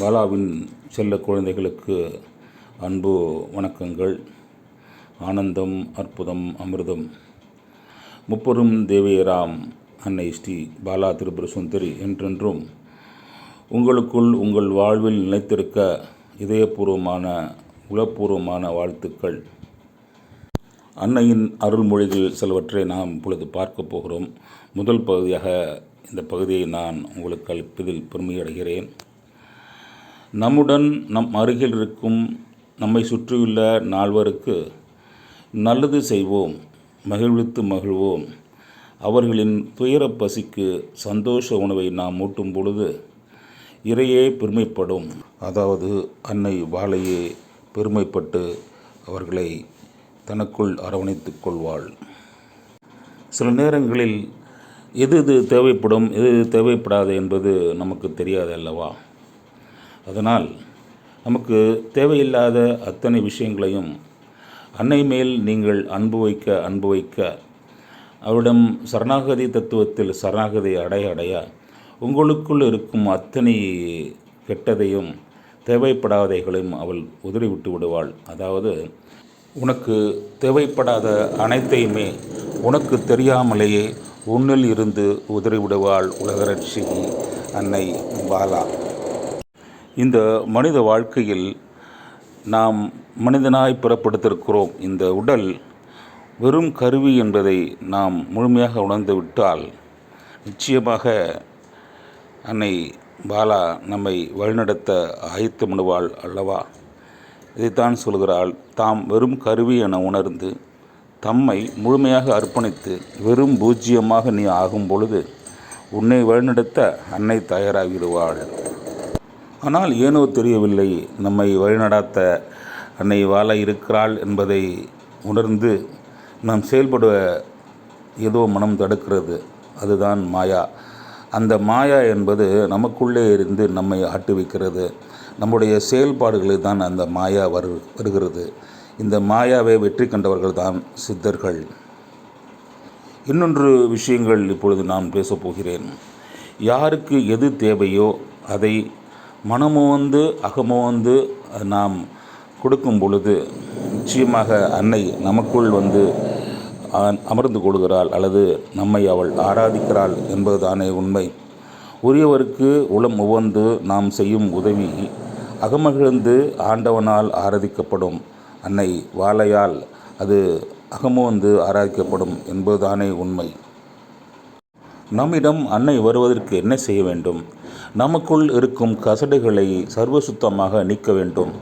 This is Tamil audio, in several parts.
பாலாவின் செல்ல குழந்தைகளுக்கு அன்பு வணக்கங்கள். ஆனந்தம் அற்புதம் அமிர்தம். முப்பெரும் தேவியராம் அன்னை ஸ்ரீ பாலா திருபுர சுந்தரி என்றென்றும் உங்களுக்குள் உங்கள் வாழ்வில் நிலைத்திருக்க இதயபூர்வமான உளப்பூர்வமான வாழ்த்துக்கள். அன்னையின் அருள்மொழிகள் சிலவற்றை நாம் இப்பொழுது பார்க்க போகிறோம். முதல் பகுதியாக இந்த பகுதியை நான் உங்களுக்கு அளிப்பதில் பெருமையடைகிறேன். நம்முடன் நம் அருகில் இருக்கும் நம்மை சுற்றியுள்ள நால்வருக்கு நல்லது செய்வோம் மகிழ்வித்து மகிழ்வோம். அவர்களின் துயரப் பசிக்கு சந்தோஷ உணவை நாம் ஊட்டும் பொழுது இறையே பெருமைப்படும். அதாவது அன்னை வாழையே பெருமைப்பட்டு அவர்களை தனக்குள் அரவணைத்துக் கொள்வாள். சில நேரங்களில் எது எது தேவைப்படும் எது எது தேவைப்படாது என்பது நமக்கு தெரியாது அல்லவா? அதனால் நமக்கு தேவையில்லாத அத்தனை விஷயங்களையும் அன்னை மேல் நீங்கள் அன்பு வைக்க அன்பு வைக்க அவரிடம் சரணாகதி தத்துவத்தில் சரணாகதி அடைய அடைய உங்களுக்குள் இருக்கும் அத்தனை கெட்டதையும் தேவைப்படாதைகளையும் அவள் உதறிவிட்டு விடுவாள். அதாவது உனக்கு தேவைப்படாத அனைத்தையுமே உனக்கு தெரியாமலேயே உன்னில் இருந்து உதறிவிடுவாள் உலகரட்சி அன்னை பாலா. இந்த மனித வாழ்க்கையில் நாம் மனிதனாய் பிறப்படுத்திருக்கிறோம். இந்த உடல் வெறும் கருவி என்பதை நாம் முழுமையாக உணர்ந்துவிட்டால் நிச்சயமாக அன்னை பாலா நம்மை வழிநடத்த ஆயத்தமிடுவாள் அல்லவா? இதைத்தான் சொல்கிறாள். தாம் வெறும் கருவி என உணர்ந்து தம்மை முழுமையாக அர்ப்பணித்து வெறும் பூஜ்ஜியமாக நீ ஆகும் பொழுது உன்னை வழிநடத்த அன்னை தயாராகிடுவாள் ஆனால் ஏனோ தெரியவில்லை நம்மை வழிநடாத்த அன்னை வாழ இருக்கிறாள் என்பதை உணர்ந்து நாம் செயல்பட ஏதோ மனம் தடுக்கிறது. அதுதான் மாயா. அந்த மாயா என்பது நமக்குள்ளே இருந்து நம்மை ஆட்டு வைக்கிறது. நம்முடைய செயல்பாடுகளில் தான் அந்த மாயா வரு வருகிறது. இந்த மாயாவை வெற்றி கண்டவர்கள் தான் சித்தர்கள். இன்னொன்று விஷயங்கள் இப்பொழுது நான் பேசப்போகிறேன் யாருக்கு எது தேவையோ அதை மனமுவந்து அகமுவந்து நாம் கொடுக்கும் பொழுது நிச்சயமாக அன்னை நமக்குள் வந்து அமர்ந்து கொள்கிறாள் அல்லது நம்மை அவள் ஆராதிக்கிறாள் என்பதுதானே உண்மை. உரியவருக்கு உளம் உவந்து நாம் செய்யும் உதவி அகமகிழ்ந்து ஆண்டவனால் ஆராதிக்கப்படும். அன்னை வாழையால் அது அகமுவந்து ஆராதிக்கப்படும் என்பதுதானே உண்மை. நம்மிடம் அன்னை வருவதற்கு என்ன செய்ய வேண்டும்? நமக்குள் இருக்கும் கசடுகளை சர்வசுத்தமாக நீக்க வேண்டும்.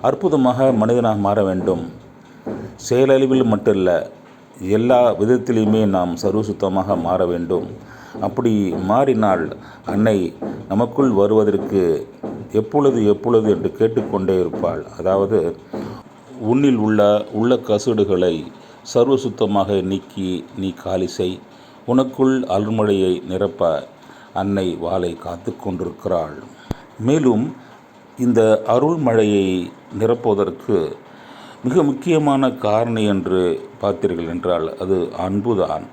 அற்புதமாக மனிதனாக மாற வேண்டும். செயலழிவில் மட்டுமல்ல எல்லா விதத்திலையுமே நாம் சர்வசுத்தமாக மாற வேண்டும். அப்படி மாறினால் அன்னை நமக்குள் வருவதற்கு எப்பொழுது எப்பொழுது என்று கேட்டுக்கொண்டே இருப்பாள். அதாவது உன்னில் உள்ள உள்ள கசடுகளை சர்வசுத்தமாக நீக்கி நீ காலி செய். உனக்குள் அருள்மழையை நிரப்ப அன்னை வாளை காத்து கொண்டிருக்கிறாள். மேலும் இந்த அருள்மழையை நிரப்புவதற்கு மிக முக்கியமான காரணி என்று பார்த்தீர்கள் என்றால் அது அன்புதான்.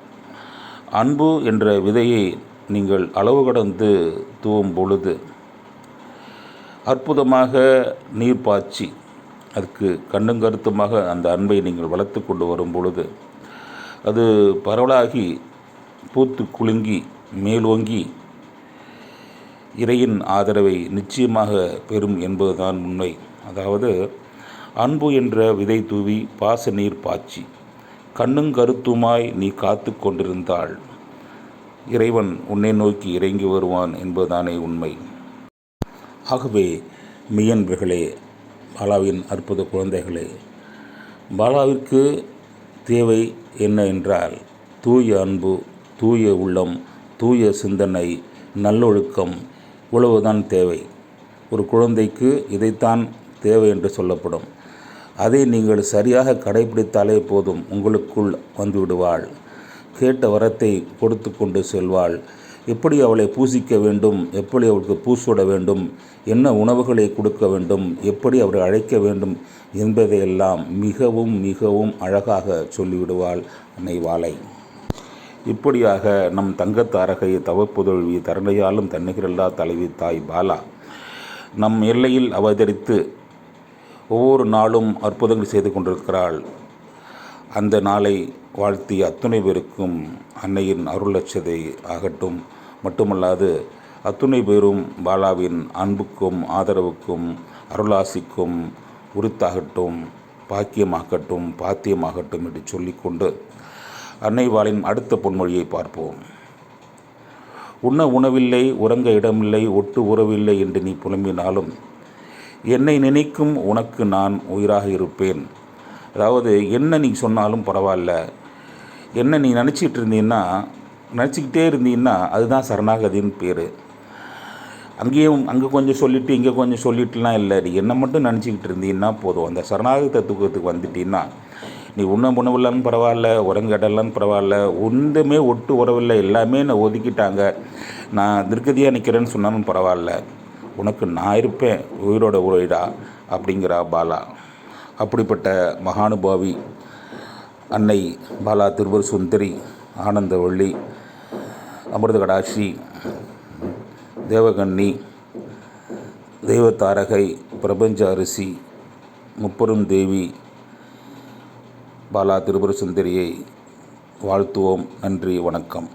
அன்பு என்ற விதையை நீங்கள் அளவு கடந்து தூவும் பொழுது அற்புதமாக நீர் பாய்ச்சி அதுக்கு கண்ணும் கருத்துமாக அந்த அன்பை நீங்கள் வளர்த்து கொண்டு வரும் பொழுது அது பரவலாகி பூத்து குலுங்கி மேலோங்கி இறையின் ஆதரவை நிச்சயமாக பெறும் என்பதுதான் உண்மை. அதாவது அன்பு என்ற விதை தூவி பாச நீர் பாய்ச்சி கண்ணும் கருத்துமாய் நீ காத்து கொண்டிருந்தாள். இறைவன் உன்னை நோக்கி இறங்கி வருவான் என்பதுதானே உண்மை. ஆகவே மெய்யன்பர்களே பாலாவின் அற்புத குழந்தைகளே பாலாவிற்கு தேவை என்ன என்றால் தூய அன்பு தூய உள்ளம் தூய சிந்தனை நல்லொழுக்கம் இவ்வளவுதான் தேவை. ஒரு குழந்தைக்கு இதைத்தான் தேவை என்று சொல்லப்படும். அதை நீங்கள் சரியாக கடைபிடித்தாலே போதும் உங்களுக்குள் வந்துவிடுவாள். கேட்ட வரத்தை கொடுத்து கொண்டு செல்வாள். எப்படி அவளை பூசிக்க வேண்டும் எப்படி அவளுக்கு பூசூட வேண்டும் என்ன உணவுகளை கொடுக்க வேண்டும் எப்படி அவரை அழைக்க வேண்டும் என்பதையெல்லாம் மிகவும் மிகவும் அழகாக சொல்லிவிடுவாள் அன்னை வாழை இப்படியாக நம் தங்கத்தாரகை தவப்புதழ்வி தரணையாலும் தன்னிகரல்லா தலைவி தாய் பாலா. நம் எல்லையில் அவதரித்து ஒவ்வொரு நாளும் அற்புதங்கள் செய்து கொண்டிருக்கிறாள். அந்த நாளை வாழ்த்திய அத்துணை பேருக்கும் அன்னையின் அருளட்சதை ஆகட்டும். மட்டுமல்லாது அத்துணை பேரும் பாலாவின் அன்புக்கும் ஆதரவுக்கும் அருளாசிக்கும் உரித்தாகட்டும் பாக்கியமாகட்டும் பாத்தியமாகட்டும் என்று சொல்லிக்கொண்டு அன்னைவாளின் அடுத்த பொன்மொழியை பார்ப்போம். உண்ண உணவில்லை உறங்க இடமில்லை ஒட்டு உறவில்லை என்று நீ புலம்பினாலும் என்னை நினைக்கும் உனக்கு நான் உயிராக இருப்பேன். அதாவது என்ன நீ சொன்னாலும் பரவாயில்ல. என்ன நீ நினச்சிக்கிட்டு இருந்தீன்னா நினச்சிக்கிட்டே இருந்தீங்கன்னா அதுதான் சரணாகதின்னு பேர். அங்கேயும் அங்கே கொஞ்சம் சொல்லிவிட்டு இங்கே கொஞ்சம் சொல்லிட்டுலாம் இல்லை. நீ என்ன மட்டும் நினச்சிக்கிட்டு இருந்தீங்கன்னா போதும். அந்த சரணாகதி தத்துவத்துக்கு வந்துட்டீங்கன்னா நீ உண்ண உணவில்லன்னு பரவாயில்ல உரங்கடலான்னு பரவாயில்ல ஒன்றுமே ஒட்டு உறவில்லை எல்லாமே நான் ஒதுக்கிட்டாங்க. நான் திருக்கதியாக நிற்கிறேன்னு சொன்னாலும் பரவாயில்ல. உனக்கு நான் இருப்பேன் உயிரோட உயிரா? அப்படிங்கிறா பாலா. அப்படிப்பட்ட மகானுபாவி அன்னை பாலா திருவர் சுந்தரி ஆனந்தவள்ளி அமிர்த கடாட்சி தேவகன்னி தெய்வத்தாரகை பிரபஞ்ச அரிசி முப்பெரும் தேவி பாலா திருபுர சுந்தரியை வாழ்த்துவோம். நன்றி வணக்கம்.